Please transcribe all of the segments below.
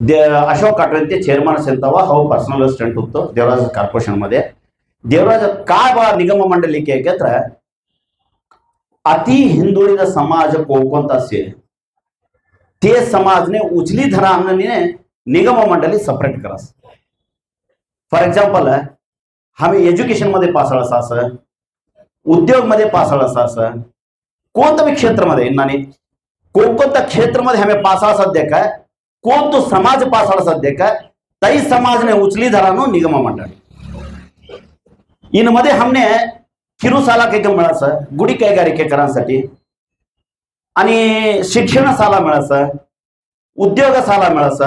दे अशोक काटरे ते चेअरमन असेल तेव्हा हो पर्सनल असिस्टंट होतो देवराज ಕಾರ್ಪೊರೇಷನ್ मध्ये ದೇವರಾಜ काय ಬಾ ನಿಗಮ ಮಂಡಳಿಕೆ ಯಾಕೆಂದ್ರೆ अति ಹಿಂದುಳಿದ समाज कोणता असेल ते समाजने उचली धरा आणणे निगम मंडळी सेपरेट करा फॉर एक्झाम्पल आम्ही एज्युकेशन मध्ये पासळ असा असं उद्योग मध्ये पासळ असा असं कोणत्या क्षेत्रामध्ये नानी कोणकोणत्या क्षेत्रामध्ये आम्ही पासळ सध्या काय ಕೂತು ಸಮಾಜ ಪಾಸಾಡ ಸದ್ಯಕ್ಕೆ ತೈ ಸಮಾಜನೆ ಉಚಲಿ ದರನು ನಿಗಮ ಮಂಡಳಿ ಇನ್ನು ಮಧ್ಯೆ ಹಮ್ನೆ ಕಿರು ಸಾಲ ಕೈಗೆ ಮಿಳಸ ಗುಡಿ ಕೈಗಾರಿಕೆ ಕರಾಂಸಟಿ आणि शिक्षण साला मिळस उद्योग साला मिळस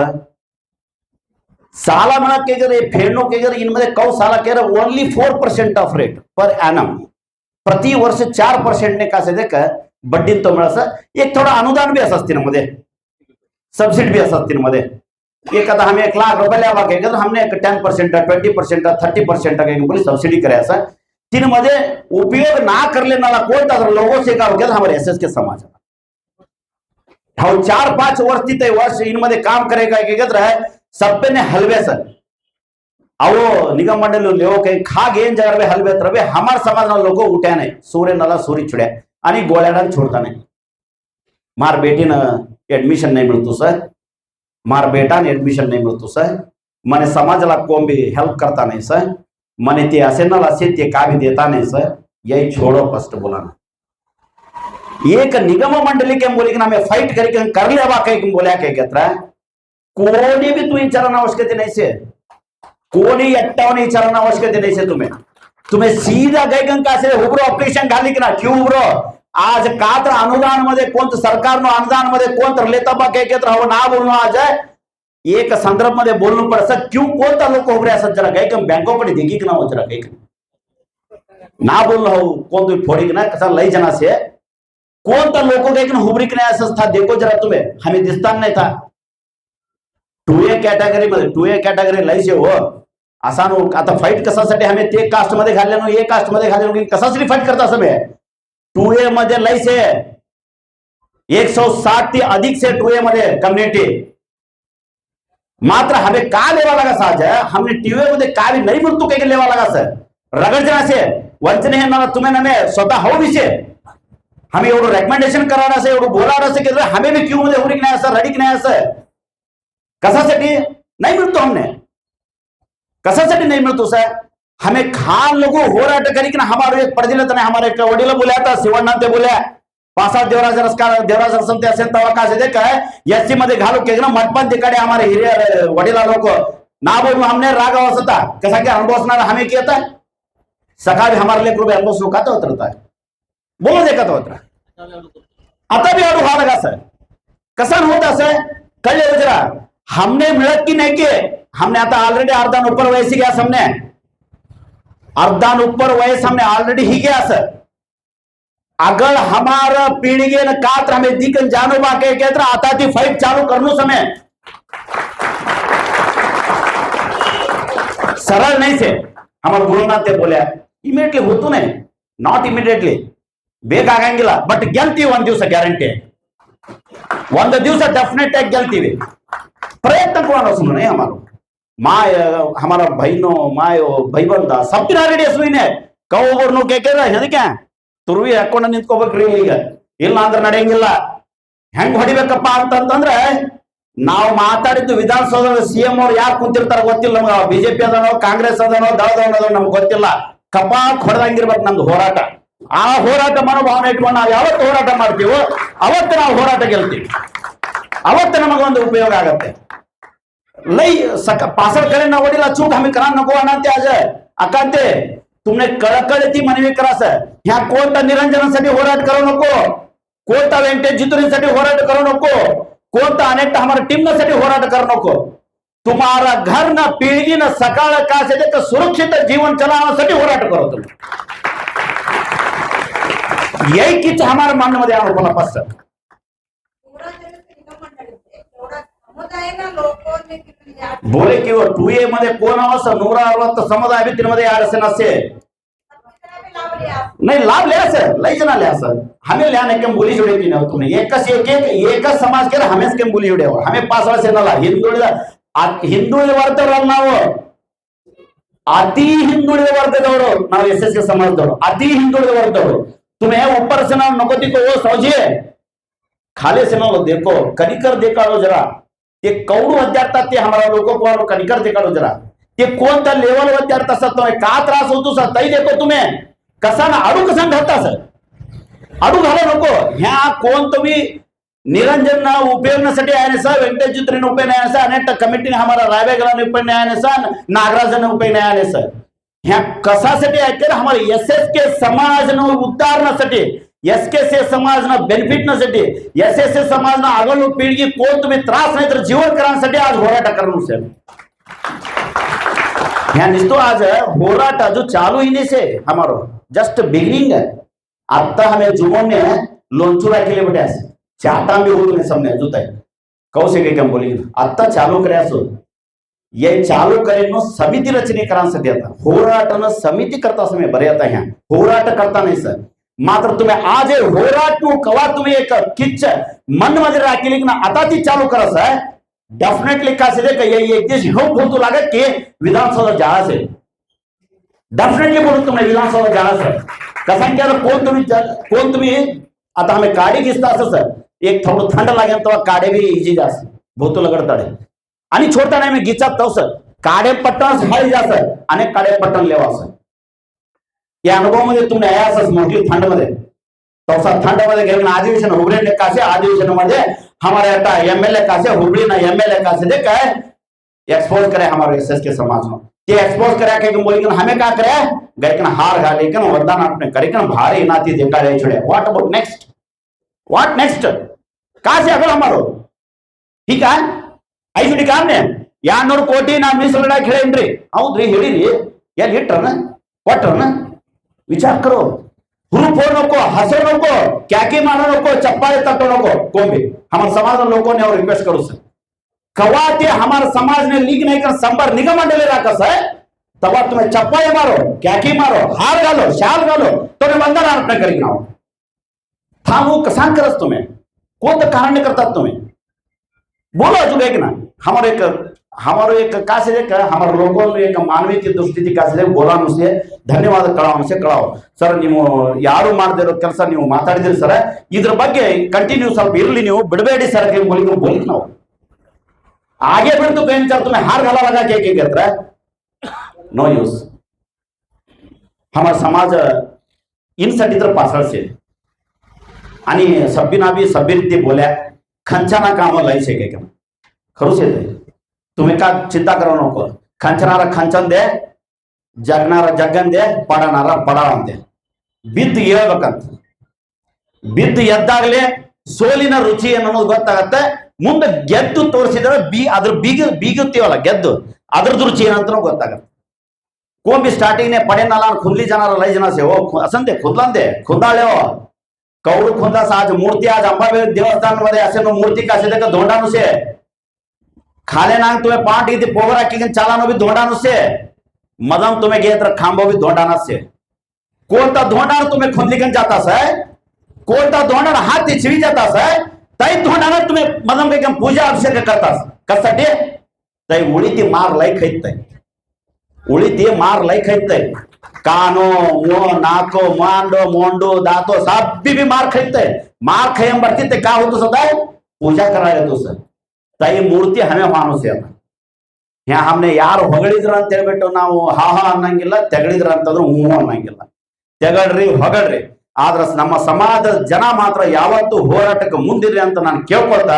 साला मिळत के जर फेडणो के जर इनमध्ये कौ साला के जर only four percent of rate per annum प्रति वर्ष चार पर्सेंटने का से देख बड्डीन तो मिळस एक थोडा अनुदान बी असं असते मध्ये सबसिडी भी असती मध्ये एक हमें एक लाख रुपए लेवा के तो हमने एक ten percent twenty percent thirty percent बोली सब्सिडी करे ऐसा तीन मजे उपयोग ना कर लेना कोई अगर लोगों से का हो गया हमारे एस एस के समाज हम चार पांच वर्ष तिथे वर्ष इनमध्ये काम करेगा एक है सब पे ने हलवे सर आओ निगम मंडल लोक खाग ಏನ್ ಜಗರವೆ ಹಲ್ವೆ ತರವೆ ಹಮಾರ समाज ಲೋಕ उठ्या नाही सूर्यनाला सूर्य छुड्या. आणि गोळ्याला छोडता नाही मार बेटीनं ऍडमिशन नाही मिळतो सर मार बेटाने ऍडमिशन नाही मिळतो सर મને समाजाला कोण बी हेल्प करता नाही सर મને તે असे ना असे ते का भी देता नहीं सर यही छोड़ो फर्स्ट बोलाना एक निगम मंडली के बोली ना मैं फाइट करके कर ले बा कहीं बोल्या काय कहता कोणी भी तू विचारना आवश्यकता नहीं से कोणी एकटावने विचारना आवश्यकता नहीं से तुम्हें तुम्हें सीधा गैगन का से उग्र ऑपरेशन घाली की ना क्यों उग्र आज का तर अनुदानमध्ये कोणतं सरकारनं अनुदानमध्ये कोणतं लेता बा काय कहत राहू ना बोलणं आज आहे. एक संदर्भमध्ये बोलणं सर क्यों कोणता लोक उभरे असत जरा काही बँको कडे देखी की ना हो जरा काही ना बोलणं हो कोण तुम्ही फोडी की ना कसा लय जन असे. कोणता लोक काही हुबरी की नाही असं था देखो जरा तुम्ही. आम्ही दिसता नाही था. टू ए कॅटेगरी मध्ये टू ए कॅटेगरी लयचे हो. असा नो आता फाईट कशासाठी आम्ही ते कास्टमध्ये घालल्यानो ए कास्टमध्ये घालले कशासाठी फाईट करता असं टू ए मध्ये लयचे एक सौ साठ ते अधिक से टू ए मध्ये कम्युनिटी मात्र हमें का लेवा लगा साज है? हमने टीवी मध्ये का भी नहीं बोलतो काही लेवा लगा सर. रगडजना से. वंचने हे मला तुम्ही नमे स्वतः हो विषय हमें एवढं रेकमेंडेशन करणार असं एवढं बोलावं असं केलं हमें भी क्यू मध्ये उडीक नाही असं रडिक नाही असं कशासाठी नाही मिळतो हमने. कशासाठी नाही मिळतो सर? हमें खान लोगों होराट करी कि ना, हमारे एक पडदिलं तर नाही हमारे एक वडील बोल्या आता शिवण्णा ते बोल्या पासात देवराज रस्कार, देवराज रसम ते असेल तेव्हा काय असेल ते काय एससी मध्ये घालू के ना मटपण तिकडे हमारे हिरियर वडीला लोक ना बोलू, हमने राग अवस्था कसा की अनुभव हमें की येता सकाळी हमारे लेकर रुपये अनुभव सुखात होत रहता है। बोलो देखत होत रहा आता भी हा लगा सर। कसा होत असं कळले जरा हमने मिळत की नहीं के? हमने आता ऑलरेडी अर्धान ऊपर वयसी गया हमने अर्धान ऊपर वयस हमने ऑलरेडी ही गया सर अगर हमारा पीढ़ी ने कात्र हमें दिखन जानो बा कहता आता थी फाइव चालू कर समय सरल नहीं से हमारे गुरुनाथ ने बोले इमीडिएटली हो तू नहीं। नॉट इमीडिएटली बेग आ गएँगे बट गलती वन दिवस गारंटी है। वन दिवस डेफिनेट है गलती हुई प्रयत्न करना सुन रहे हमारा। माँ हमारा बहनों मायो भाईबंद सब ರೆಡಿ ಸುವಿನೆ ಕೌಬರ್ನು ಒಬ್ಬರನ್ನು ಕೇಳ್ಕೇದ ಎದಕ್ಕೆ ತುರುವಿ ಹಾಕೊಂಡ ನಿಂತ್ಕೋಬೇಕ್ರಿ ಈಗ. ಇಲ್ಲ ಅಂದ್ರೆ ನಡೆಯಂಗಿಲ್ಲ. ಹೆಂಗ್ ಹೊಡಿಬೇಕಪ್ಪ ಅಂತಂತಂದ್ರೆ, ನಾವು ಮಾತಾಡಿದ್ದು ವಿಧಾನಸೌಧದ ಸಿಎಂ ಅವ್ರು ಯಾರು ಕುಂತಿರ್ತಾರ ಗೊತ್ತಿಲ್ಲ ನಮ್ಗೆ. ಬಿಜೆಪಿ ಅದನೋ ಕಾಂಗ್ರೆಸ್ ಅದನೋ ದಳದವನೋ ನಮ್ಗೆ ಗೊತ್ತಿಲ್ಲ. ಕಪಾಕ್ ಹೊಡೆದಂಗಿರ್ಬೇಕು ನಮ್ದು ಹೋರಾಟ. ಆ ಹೋರಾಟ ಮನೋಭಾವನೆ ಇಟ್ಕೊಂಡು ನಾವು ಯಾವತ್ತು ಹೋರಾಟ ಮಾಡ್ತೀವೋ, ಅವತ್ತು ನಾವು ಹೋರಾಟ ಗೆಲ್ತೀವಿ. ಅವತ್ತು ನಮಗೊಂದು ಉಪಯೋಗ ಆಗತ್ತೆ. लई सक पासळ करे ना वडील चूक आम्ही करा नको अनाते आज. अकांते तुमने कळकळती मनवी करा सर. ह्या कोणता निरंजनासाठी होराट करू नको. कोणता व्यंकटेश जितुरीसाठी होराट करू नको. कोणता अनेक हमारा टीमसाठी होराट करू नको. तुम्हारा घर ना पिळगी ना सकाळ का असेल तर सुरक्षित जीवन चलावण्यासाठी होराट करो तुम्ही. यही किच हमारा मानमध्ये पसंत पूरा जगत निगम मंडळीचे एवढा समुदायाला लोकांनी किती ज्ञान बोले की टू ए मध्ये कोण असं नूरा अरवत्त समुदाय भित्तीमध्ये अडचण असेल सत्याग्रह लावले लिया नहीं लाभ लिया सर लई जना लिया सर हमें लिया के बोली जोड़े की ना तुमने एक एक एक एक समाज के हमें के बोली जोड़े हमें पास वर्ष नला ಹಿಂದುಳಿದ ಆ- ಹಿಂದುಳಿದ ವರ್ಗದವ್ರು ನಾವು ಅತಿ ಹಿಂದುಳಿದ ವರ್ಗದವರು ನಾವು ಎಸ್ ಎಸ್ ಕೆ ಸಮಾಜದವರು ಅತಿ ಹಿಂದುಳಿದ ವರ್ಗದವರು तुम्हें ऊपर से ना नकोती को वो समझिए खाले से ना वो देखो कनिकर देखा लो जरा ते कौन विद्यार्थी ते हमारा लोगों को और कनिकर देखा लो जरा? कौन कोणता लेवल विद्यार्थी असतात तुम्ही का त्रास होतो सर? तई देखो तुम्ही. कसा ना अडू कसा घालता सर? अडू घाला नको. ह्या कोण तुम्ही निरंजन उपयोगण्यासाठी आहे ना सर? व्यंकटेश उपयोग आहे सर? अनेक कमिटीने हमारा रायबेगला उपयोग आहे सर? नागराजाने उपयोग आहे सर? ह्या कशासाठी आहे हमारे एस एस के समाजनं उद्धारण्यासाठी एस के सी समाजनं बेनिफिटण्यासाठी एस सी समाजनं आगळ पिढी कोण तुम्ही त्रास नाही तर जीवन करण्यासाठी आज होराಟ करणं सर। ह्या निस्तो आज होराट जो चालू ही नहीं से हमारो। जस्ट बिगिनिंग है। आता हमें जुमोन ने लोंचुरा के लिए बैठे चाटा भी हो गए सबने है कौसे के कम बोली आता चालू करे असो ये चालू करेनो समिती रचने करा सध्या आता। होराटन समिती करता समय बरे आता ह्या। होराट करता नहीं सर। मात्र तुम्ही आज हे होराट कवा तुम्ही एक किच्च मनमध्ये राखली की ना आता ती चालू करा आहे. डेफिनेटली का से का ये एक देश हो बोलतो लागत की विधानसभा जाळा आहे. डेफिनेटली बोलून तुम्ही विधानसभा जाळा आहे. कसं केलं कोण तुम्ही कोण तुम्ही? आता आम्ही काडी घेता असं सर एक थोडं थंड लागेल तेव्हा काडे बी इजी जास्त. भोतो लगडताडे आणि छोटा नाही मी गिचात तो सर. काडे पट्टण हळी जास्त आणि काडे पट्टण लेवा असं या अनुभवामध्ये तुम्ही आहे असंच मोठी थंड मध्ये तसा थंड मध्ये गेलं ना अधिवेशन हुबळे कासे अधिवेशन मध्ये हमारे आता एमएलए कासे हुबड़ी ना एमएलए कासे दे काय एक्सपोज करे हमारे एसएस के समाज में ते एक्सपोज करे के बोली कि हमें क्या करे गए कि हार घाले कि वरदान आपने करे कि भारी नाती देखा रहे छोड़े what about next what next कहा से अगर हमारो ठीक है ಐದು ಕಾಮ್ನೆ ಎರಡ್ನೂರು ಕೋಟಿ ನಾ ಮೀಸಲಿಡಾಕ್ ಹೇಳೇನ್ರಿ ಹೌದ್ರಿ ಹೇಳಿರಿ ಎಲ್ಲಿ ಇಟ್ರನ ಕೊಟ್ರನ विचार करो। ग्रुप हो नको हसो नको क्या के मारो नको चप्पाले तटो नको कौन भी हमारे समाज में लोगों ने और रिक्वेस्ट करो सर। कवाते हमारे समाज ने लीग नहीं कर संबर निगम मंडले रखा सर। तब तुम्हें चप्पाए मारो क्या के मारो, हार गालो, शाल गालो तो वंदन अर्पण करी ना था वो कसान करस तुम्हें। कौन कारण करता तुम्हें? बोलो जो ना। हमारे एक हमारो एक कासे एक हमारे लोगों ने एक ಮಾನವೀಯ ದೃಷ್ಟಿತಿ ಕಾಸಿದೆ ಗೋಲಾನು ಸೆ ಧನ್ಯವಾದ ಕಳಾವನು ಸೆ ಕಳಾವ್ ಸರ್ ನೀವು ಯಾರು ಮಾಡದೇ ಇರೋ ಕೆಲಸ ನೀವು ಮಾತಾಡಿದ್ರಿ ಸರ್ ಇದ್ರ ಬಗ್ಗೆ ಕಂಟಿನ್ಯೂ ಸ್ವಲ್ಪ ಇರ್ಲಿ ನೀವು ಬಿಡಬೇಡಿ ಸರ್ के बोली को बोली ನಾವು आगे बढ़ तो कहीं चल तुम्हें हार घाला लगा के क्या कहता है नो यूज हमारा समाज इनसाठी तर पासळसे आणि सभ्यना बी सभ्यरीती बोल्या खंचाना कामं लय शे का खरूच येते तुम्ही का चिंता करू नको खंचणारा खंचन दे ಜಗ್ನಾರ ಜಗ್ಗಂದೆ ಪಡನಾರ ಪಡ ಅಂದೆ ಬಿದ್ದು ಹೇಳ್ಬೇಕಂತ ಬಿದ್ದು ಎದ್ದಾಗಲೇ ಸೋಲಿನ ರುಚಿ ಅನ್ನೋದು ಗೊತ್ತಾಗತ್ತೆ ಮುಂದೆ ಗೆದ್ದು ತೋರಿಸಿದ್ರೆ ಬಿ ಅದ್ರ ಬೀಗ ಬೀಗುತ್ತೀವಲ್ಲ ಗೆದ್ದು ಅದ್ರದ್ದು ರುಚಿ ಏನಂತ ಗೊತ್ತಾಗತ್ತೆ कोण बी स्टार्टिंग ने पडे नाला खुदली जाणार लय जण असे हो खु- असं ते खुदलांदे खुदाळे हो कौड खुदास आज मूर्ती आज खाले नांग तुम्हें पांट इति पोवरा किंग चालानो भी धोडानो से। मदम तुम्हें गेत्र खांबो भी धोडाना से। कोलता धोडान तुम्हें खुंदलीगंज जाता से। कोलता धोडान हाथ छिड़ी जाता से। तई धोडाना तुम्हें मदम के कम पूजा अभिषेक करता कर सटे तई उड़ीती मार लाई खैतते उड़ीती मार लाई खैतते कानो मो नाको मांडो मोंडो दातो सब भी, भी मार खैतते मार खेम बरती ते का हो तो सदा पूजा कराए तो सर। ತಾಯಿ ಮೂರ್ತಿ ಹಮೆ ಮಾನುಸೆ ಅಲ್ಲ ಹಮ್ನೆ ಯಾರು ಹೊಗಳಿದ್ರ ಅಂತ ಹೇಳ್ಬಿಟ್ಟು ನಾವು ಹಾ ಹಾ ಅನ್ನಂಗಿಲ್ಲ, ತೆಗಳಿದ್ರ ಅಂತಂದ್ರೆ ಹೂ ಅನ್ನಂಗಿಲ್ಲ. ತೆಗಳ್ರಿ, ಹೊಗಳ್ರಿ. ಆದ್ರ ನಮ್ಮ ಸಮಾಜದ ಜನ ಮಾತ್ರ ಯಾವತ್ತು ಹೋರಾಟಕ್ಕೆ ಮುಂದಿರಿ ಅಂತ ನಾನು ಕೇಳ್ಕೊಳ್ತಾ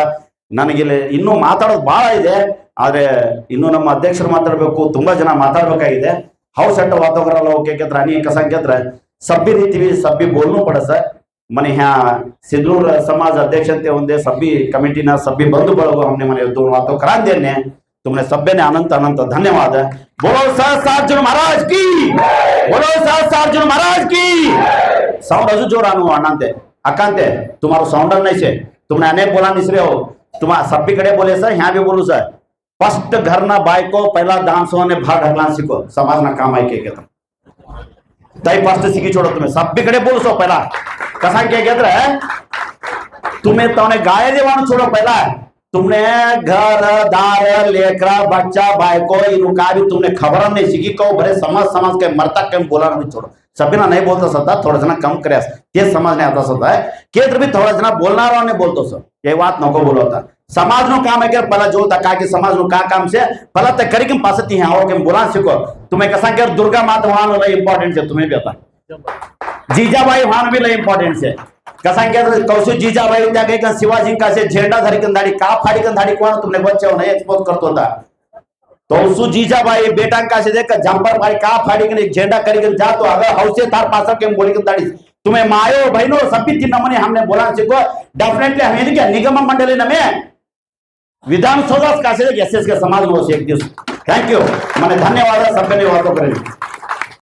ನನಗಿಲ್ಲಿ ಇನ್ನೂ ಮಾತಾಡೋದು ಬಹಳ ಇದೆ. ಆದ್ರೆ ಇನ್ನು ನಮ್ಮ ಅಧ್ಯಕ್ಷರು ಮಾತಾಡಬೇಕು, ತುಂಬಾ ಜನ ಮಾತಾಡ್ಬೇಕಾಗಿದೆ. ಹೌಸ್ ಅಟ್ಟ ವಾತಾವರಣ ಅನೇಕ ಸಂಖ್ಯೆ ಸಭ್ಯ ರೀತಿವಿ ಸಭ್ಯ ಬೋಲ್ನು ಪಡಸ. ಮನೆ ह्या सिंदूर समाज अध्यक्ष ते ಒಂದೇ सभ्य कमिटीना सभ्य बंधू ಬಳಗ हमने मने दोन वातो करा देने तुमने सभ्य ने अनंत अनंत धन्यवाद बोलो सहस्त्र अर्जुन महाराज की बोलो सहस्त्र अर्जुन महाराज की साउंड अजून जोर आणू अण्णांते अकांते तुम्हारा साउंड नाही से तुमने अनेक बोला निसरे हो तुम्हा सभ्यकडे बोले सर ह्या बी बोलू सर फर्स्ट घरना बायको पहिला डान्स होने भाग ढकला शिको समाजना काम ऐके घेतो ताई पास्ट सिकी छोड़ो तुम्हें सभीकडे बोलसो पहिला कसा क्या घेत तुम्हें तोने गाय देवान छोड़ो पहला। तुमने घर, दार, लेकरा, बच्चा, बायको इनका भी तुमने खबर नहीं सीखी कहो भरे समाज समाज के मरता के बोला नहीं छोड़ो। सभीना नहीं बोलता सत्ता, थोड़ा जना कम करे। ते समाज ने आता सत्ता है। केंद्र भी थोड़ा जना बोलना ने बोलतो सर ये बात नको बोलो होता समाज नो काम है कि पहला जो का कि समाज नो का काम से, पहला ते करी के पास ती आओ के बोला सीखो। तुम्हें कसा के दुर्गा माता वहाँ इंपॉर्टेंट है तुम्हें भी आता। जीजाबाई लय इंपॉर्टेंट है कसा के कौशु जीजाबाई शिवाजी का झेंडा धरकन धाडी का फाड़ीकन धाडी कोण तुमने बच्चे हो एक्सपोज करतो होता? तो जीजाबाई बेटा का देख जंपर भाई का फाड़ी के झेंडा करी के जा तो अगर हौसे थार पासा के बोली के दाड़ी तुम्हें मायो बहनो, सभी तीन नमूने हमने बोला सीखो डेफिनेटली हम क्या निगम मंडली नमे विधानसभा का से एस के समाज में एक दिवस। थैंक यू मैंने धन्यवाद सभ्य वादों करेंगे